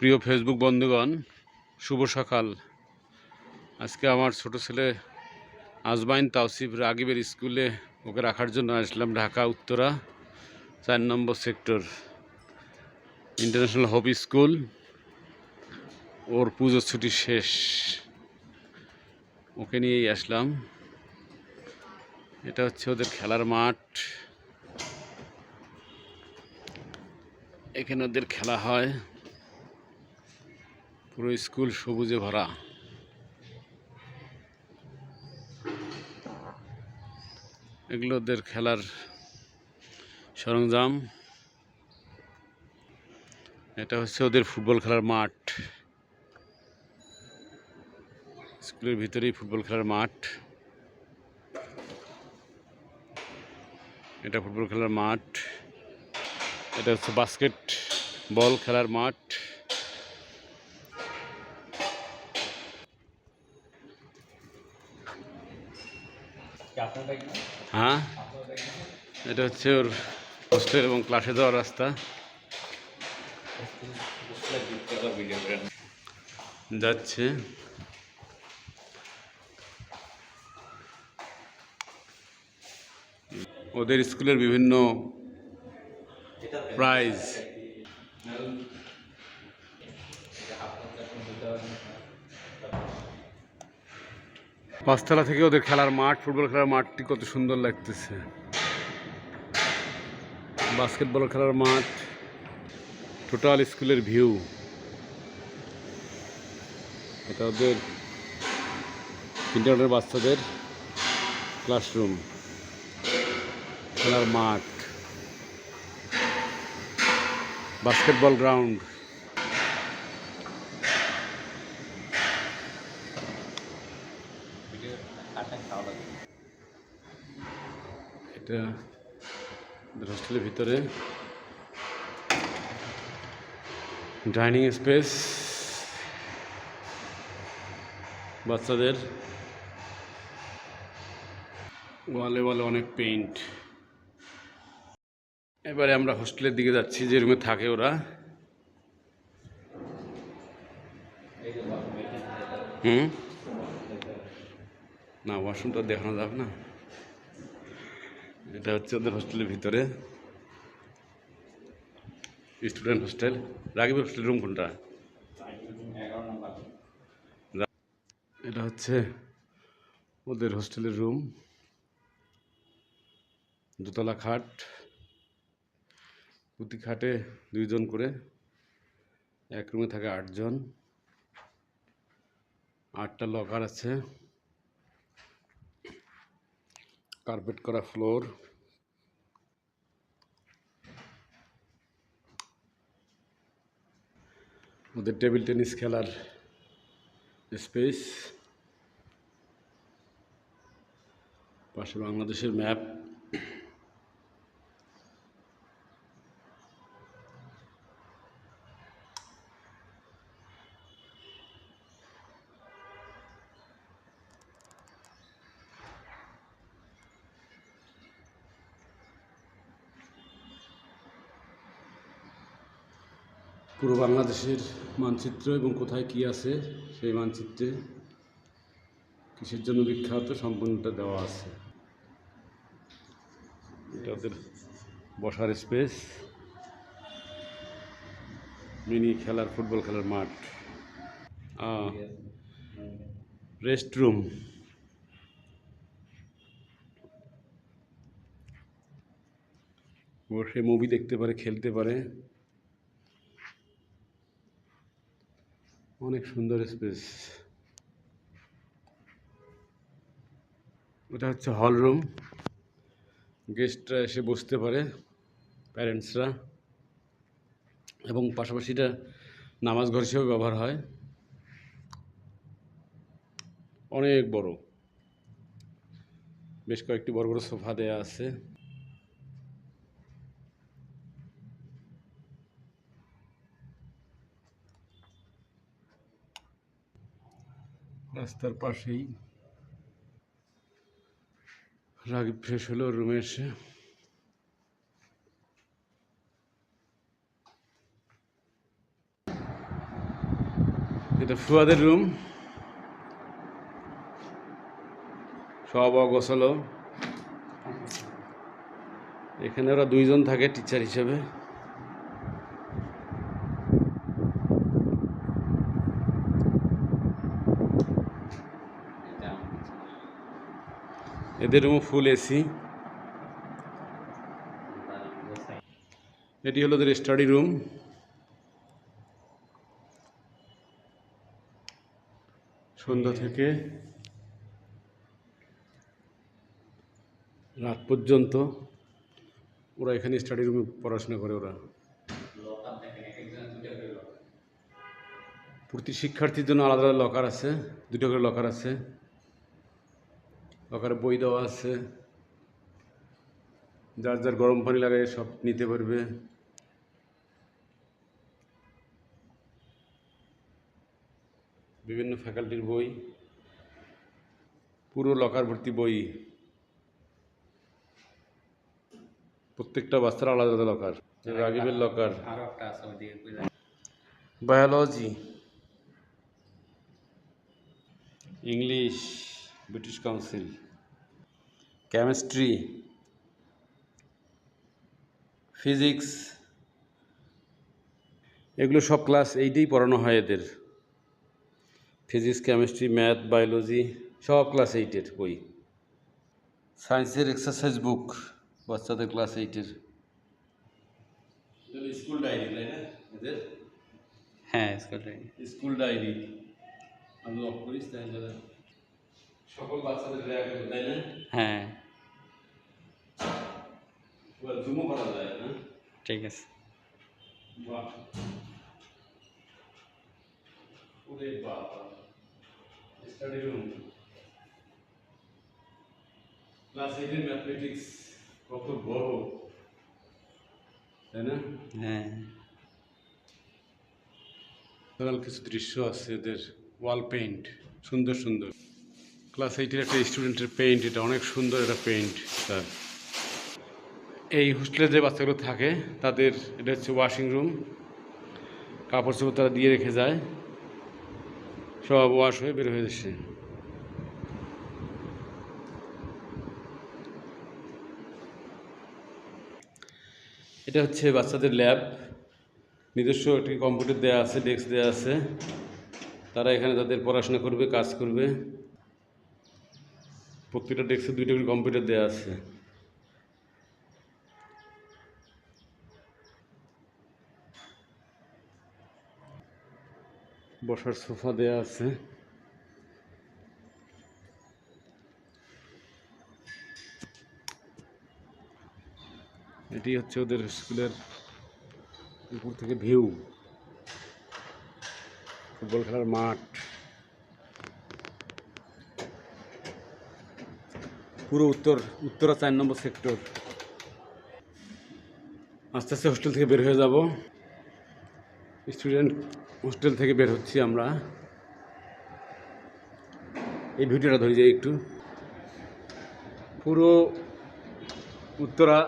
প্রিয় ফেসবুক বন্ধুগণ, শুভ সকাল। আজকে আমার ছোট ছেলে আজমাইন তাওসিফ রাগিবের স্কুলে ওকে রাখার জন্য আসলাম ঢাকা, উত্তরা, চার নম্বর সেক্টর। ইন্টারন্যাশনাল হোপ স্কুল ওর পুজোর ছুটি শেষ। ওকে নিয়েই আসলাম। এটা হচ্ছে ওদের খেলার মাঠ। এখানে ওদের খেলা হয়। পুরো স্কুল সবুজে ভরা। এগুলো ওদের খেলার সরঞ্জাম। এটা হচ্ছে ওদের ফুটবল খেলার মাঠ। স্কুলের ভিতরেই ফুটবল খেলার মাঠ। এটা ফুটবল খেলার মাঠ। এটা হচ্ছে বাস্কেট বল খেলার মাঠ। হ্যাঁ? এটা হচ্ছে ওর হোস্টেল এবং ক্লাসে যাওয়ার রাস্তা। যাচ্ছে। ওদের স্কুলের বিভিন্ন প্রাইজ পাঁচতলা থেকে ওদের খেলার মাঠ, ফুটবল খেলার মাঠটি কত সুন্দর লাগতেছে। বাস্কেটবল খেলার মাঠ, টোটাল স্কুলের ভিউ। এটা ওদের ইন্টারনেটের বাচ্চাদের ক্লাসরুম খেলার মাঠ। বাস্কেটবল গ্রাউন্ড এটা হোস্টেলের ভিতরে। Dining space. বাচ্চাদের ওয়ালে ওয়ালে অনেক পেইন্ট। এবারে আমরা হোস্টেলের দিকে যাচ্ছি, যে রুমে থাকে ওরা। হুম? না, ওয়াশরুমটা দেখানো যাবে না। এটা হচ্ছে ওদের হোস্টেলের ভিতরে। Student hostel Ragib hostel room কোনটা? এটা হচ্ছে ওদের হোস্টেলের রুম দোতলা খাট, প্রতি খাটে দুইজন করে। এক রুমে থাকে আটজন। আটটা লকার আছে। কার্পেট করা ফ্লোর। ওদের টেবিল টেনিস খেলার স্পেস। পাশে বাংলাদেশের ম্যাপ। পুরো বাংলাদেশের মানচিত্র এবং কোথায় কি আছে, সেই মানচিত্রে কিসের জন্য বিখ্যাত সম্পূর্ণটা দেওয়া আছে। এটা ওদের বসার স্পেস মিনি খেলার, ফুটবল খেলার মাঠ। রেস্ট রুম বসে মুভি দেখতে পারে, খেলতে পারে। অনেক সুন্দর স্পেস ওটা হচ্ছে হল রুম গেস্টরা এসে বসতে পারে প্যারেন্টসরা এবং পাশাপাশি এটা নামাজ ঘর হিসেবে ব্যবহার হয়। অনেক বড়। বেশ কয়েকটি বড় বড় সোফা দেয়া আছে। রাস্তার পাশেই। রাগি ফ্রেশ হলো রুমে এসে। এটা ফুয়াদের রুম। সব অগোছালো। এখানে ওরা দুইজন থাকে টিচার হিসেবে। এদের রুমও ফুল এসি এটি হলো ওদের স্টাডি রুম সন্ধ্যা থেকে রাত পর্যন্ত ওরা এখানে স্টাডি রুমে পড়াশোনা করে ওরা। প্রতি শিক্ষার্থীর জন্য আলাদা আলাদা লকার আছে, দুটো করে লকার আছে। লকারে বই দেওয়া আছে। যার যার গরম পানি লাগে সব নিতে পারবে। বিভিন্ন ফ্যাকাল্টির বই পুরো লকার ভর্তি বই। প্রত্যেকটা বাচ্চার আলাদা আলাদা locker. রাগিবের locker? Biology. English. British council. Chemistry physics এগুলো সব ক্লাস এইটেই পড়ানো হয় এদের। ফিজিক্স কেমিস্ট্রি ম্যাথ বায়োলজি সব ক্লাস এইটের বই। সায়েন্সের এক্সারসাইজ বুক বাচ্চাদের ক্লাস এইটের। স্কুল ডায়েরি তাই না? এদের? হ্যাঁ স্কুলে স্কুল ডায়েরি। আমি লক করিস তাহলে সকল বাচ্চাদের র্যাক তাই না? হ্যাঁ। এবার জুমও করা যায় না ঠিক আছে। বাহ। ওরে বাবা। স্টাডি রুম ক্লাস এইটের ম্যাথমেটিক্স কত বড়। তাই না? হ্যাঁ। টোটাল কিছু দৃশ্য আছে এদের। ওয়াল পেইন্ট সুন্দর সুন্দর। ক্লাস এইটের একটা স্টুডেন্টের পেইন্ট এটা অনেক সুন্দর একটা পেইন্ট স্যার এই হোস্টেলে যে বাচ্চাগুলো থাকে, তাদের এটা হচ্ছে ওয়াশিং রুম কাপড় চোপড় তারা দিয়ে রেখে যায়। সব ওয়াশ হয়ে বের হয়ে যাচ্ছে এটা হচ্ছে বাচ্চাদের ল্যাব নিজস্ব একটি কম্পিউটার দেওয়া আছে ডেস্ক দেওয়া আছে। তারা এখানে তাদের পড়াশোনা করবে, কাজ করবে। প্রত্যেকটা ডেস্কে দুইটা করে কম্পিউটার দেওয়া আছে। বসার সোফা দেওয়া আছে। এটি হচ্ছে ওদের স্কুলের উপর থেকে ভিউ ফুটবল খেলার মাঠ। পুরো উত্তর, উত্তরা চার নম্বর সেক্টর আস্তে আস্তে হোস্টেল থেকে বের হয়ে যাব। স্টুডেন্ট হোস্টেল থেকে বের হচ্ছি আমরা। এই ভিডিওটা ধরে যাই একটু। পুরো উত্তরা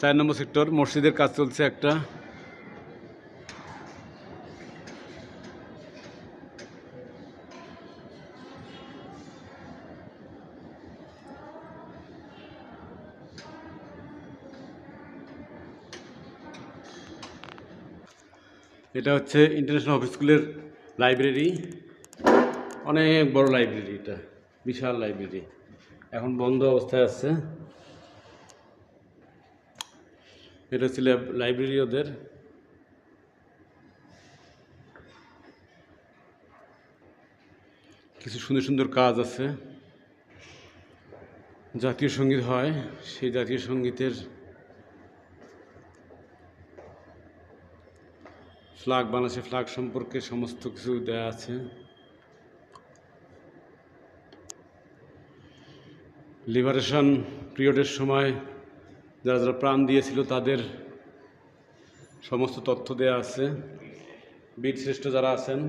চার নম্বর সেক্টর মসজিদের কাজ চলছে একটা। এটা হচ্ছে ইন্টারন্যাশনাল অফিস স্কুলের লাইব্রেরি অনেক বড় লাইব্রেরি এটা, বিশাল লাইব্রেরি এখন বন্ধ অবস্থায় আছে। এটা হচ্ছে লাইব্রেরি ওদের। কিছু সুন্দর সুন্দর কাজ আছে। জাতীয় সংগীত হয়, সেই জাতীয় সঙ্গীতের ফ্ল্যাগ বাংলাদেশের ফ্ল্যাগ সম্পর্কে সমস্ত কিছু দেয়া আছে। লিবারেশন পিরিয়ডের সময় যারা যারা প্রাণ দিয়েছিল তাদের সমস্ত তথ্য দেয়া আছে। বীর শ্রেষ্ঠ যারা আছেন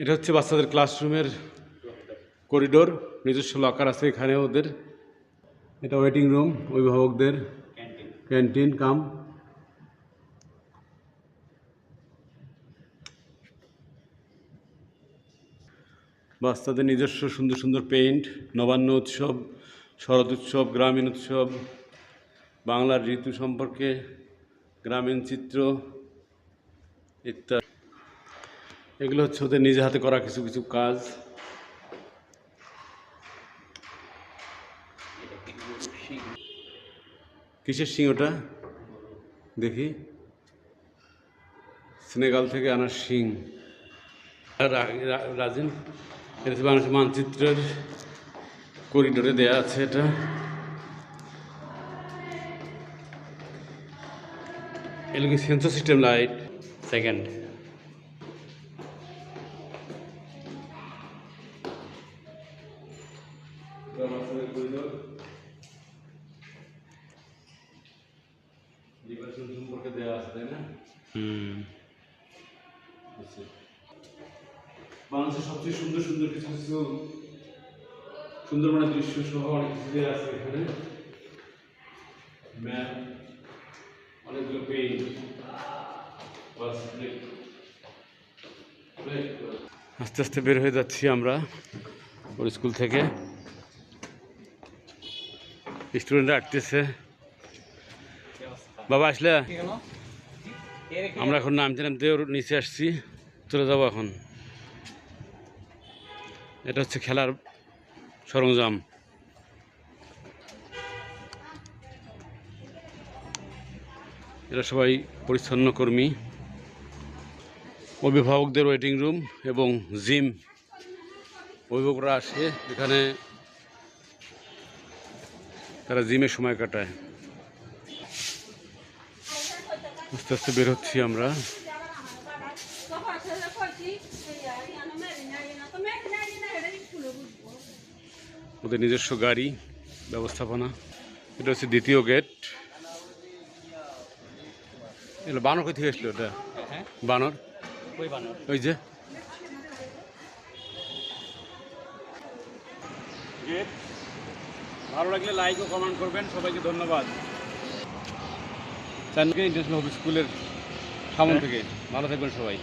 এটা হচ্ছে বাচ্চাদের ক্লাসরুমের করিডোর, নিজস্ব লকার আছে এখানে ওদের। এটা ওয়েটিং রুম, অভিভাবকদের। ক্যান্টিন। কাম। বাচ্চাদের নিজস্ব সুন্দর সুন্দর পেইন্ট, নবান্ন উৎসব, শরৎ উৎসব, গ্রামীণ উৎসব, বাংলার ঋতু সম্পর্কে গ্রামীণ চিত্র, ইত্যাদি। এগুলো হচ্ছে ওদের নিজে হাতে করা কিছু কিছু কাজ। কিসের শিং ওটা? দেখি। সেনেগাল থেকে আনা শিং। রাজিন, এটা হচ্ছে বাংলাদেশের মানচিত্রের করিডোরে দেয়া আছে এটা। এগুলো কি সেন্সর সিস্টেম লাইট সেকেন্ড দেওয়া আছে তাই না হুম। বাংলাদেশের সবচেয়ে সুন্দর সুন্দর কিছু কিছু সুন্দরবনের দৃশ্য সহ অনেক কিছু দেওয়া আছে এখানে। ম্যাপ অনেকগুলো পেইন্ট আস্তে আস্তে বের হয়ে যাচ্ছি আমরা ওর স্কুল থেকে। স্টুডেন্টরা আটতেছে বাবা আসলে আমরা এখন নামতে নামতে ওর নিচে আসছি চলে যাব এখন। এটা হচ্ছে খেলার সরঞ্জাম। এরা সবাই পরিচ্ছন্ন কর্মী। অভিভাবকদের ওয়েটিং রুম এবং জিম অভিভাবকরা আসে এখানে তারা জিমে সময় কাটায়। আস্তে আস্তে বের হচ্ছি আমরা। ওদের নিজস্ব গাড়ি ব্যবস্থাপনা। এটা হচ্ছে দ্বিতীয় গেট এগুলো বানর কই থেকে এসলো এটা হ্যাঁ? বানর? ওই যে। গেট ভালো লাগলে লাইক ও কমেন্ট করবেন। সবাইকে ধন্যবাদ। চানকে ইন্টারন্যাশনাল স্কুলের সামন থেকে। ভালো থাকবেন সবাই।